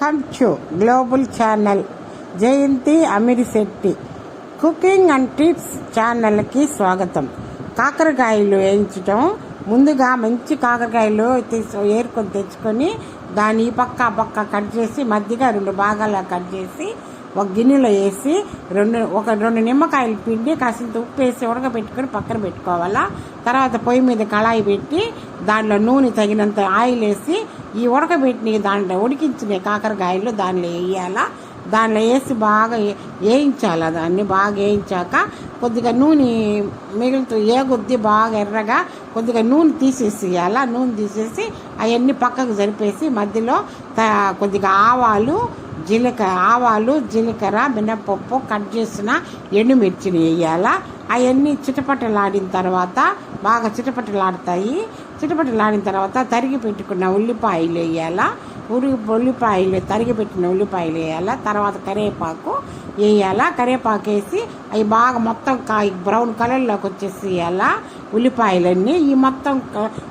Welcome to global channel Jayanthi Amirisetty cooking and tips ఛానల్కి స్వాగతం. కాకరకాయలు వేయించడం ముందుగా మంచి కాకరకాయలు తీసు ఏరుకొని తెచ్చుకొని దాన్ని ఈ పక్క ఆ పక్క కట్ చేసి మధ్యగా రెండు భాగాలు కట్ చేసి ఒక గిన్నెలో వేసి రెండు ఒక రెండు నిమ్మకాయలు పిండి కాసింత ఉప్పు వేసి ఉడకబెట్టుకొని పక్కన పెట్టుకోవాలా. తర్వాత పొయ్యి మీద కళాయి పెట్టి దాంట్లో నూనె తగినంత ఆయిల్ వేసి ఈ ఉడకబెట్టిన దాంట్లో ఉడికించిన కాకరకాయలు దానిలో వేయాలా? దానిలో వేసి బాగా వేయించాలి? దాన్ని బాగా వేయించాక కొద్దిగా నూనె మిగులుతూ ఏ కొద్ది బాగా ఎర్రగా కొద్దిగా నూనె తీసేసేయాల? నూనె తీసేసి అవన్నీ పక్కకు జరిపేసి మధ్యలో త- కొద్దిగా ఆవాలు జీలకర్ర ఆవాలు జీలకర్ర మినపప్పు కట్ చేసిన ఎండుమిర్చిని వేయాలా. అవన్నీ చిటపటలాడిన తర్వాత బాగా చిటపటలాడతాయి. చిటపటలాడిన తర్వాత తరిగి పెట్టుకున్న ఉల్లిపాయలు వేయాలా. ఉరి ఉల్లిపాయలు తరిగి పెట్టిన ఉల్లిపాయలు వేయాలా. తర్వాత కరివేపాకు వేయాలా. కరివేపాకు వేసి అవి బాగా మొత్తం కాయ బ్రౌన్ కలర్లోకి వచ్చేసి వేయాలా. ఉల్లిపాయలన్నీ ఈ మొత్తం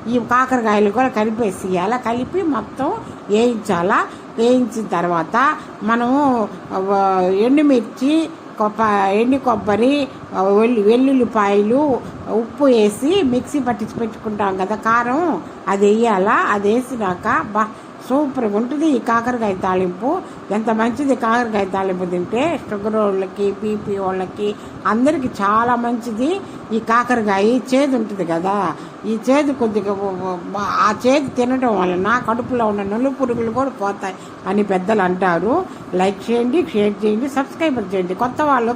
ఈ కాకరకాయలు కూడా కలిపేసి వేయాలా. కలిపి మొత్తం వేయించాలా. వేయించిన తర్వాత మనము ఎండుమిర్చి కొప్ప ఎండు కొబ్బరి వెల్లు వెల్లుల్లిపాయలు ఉప్పు వేసి మిక్సీ పట్టించి పెట్టుకుంటాం కదా కారం అది వేయాలా? అది వేసినాక బా సూపర్గా ఉంటుంది. ఈ కాకరకాయ తాలింపు ఎంత మంచిది. కాకరకాయ తాలింపు తింటే షుగర్ వాళ్ళకి బీపీ వాళ్ళకి అందరికీ చాలా మంచిది. ఈ కాకరకాయ చేదు ఉంటుంది కదా. ఈ చేదు కొద్దిగా ఆ చేదు తినడం వలన కడుపులో ఉన్న నులు పురుగులు కూడా పోతాయి అని పెద్దలు అంటారు. లైక్ చేయండి షేర్ చేయండి సబ్స్క్రైబర్ చేయండి. కొత్త వాళ్ళు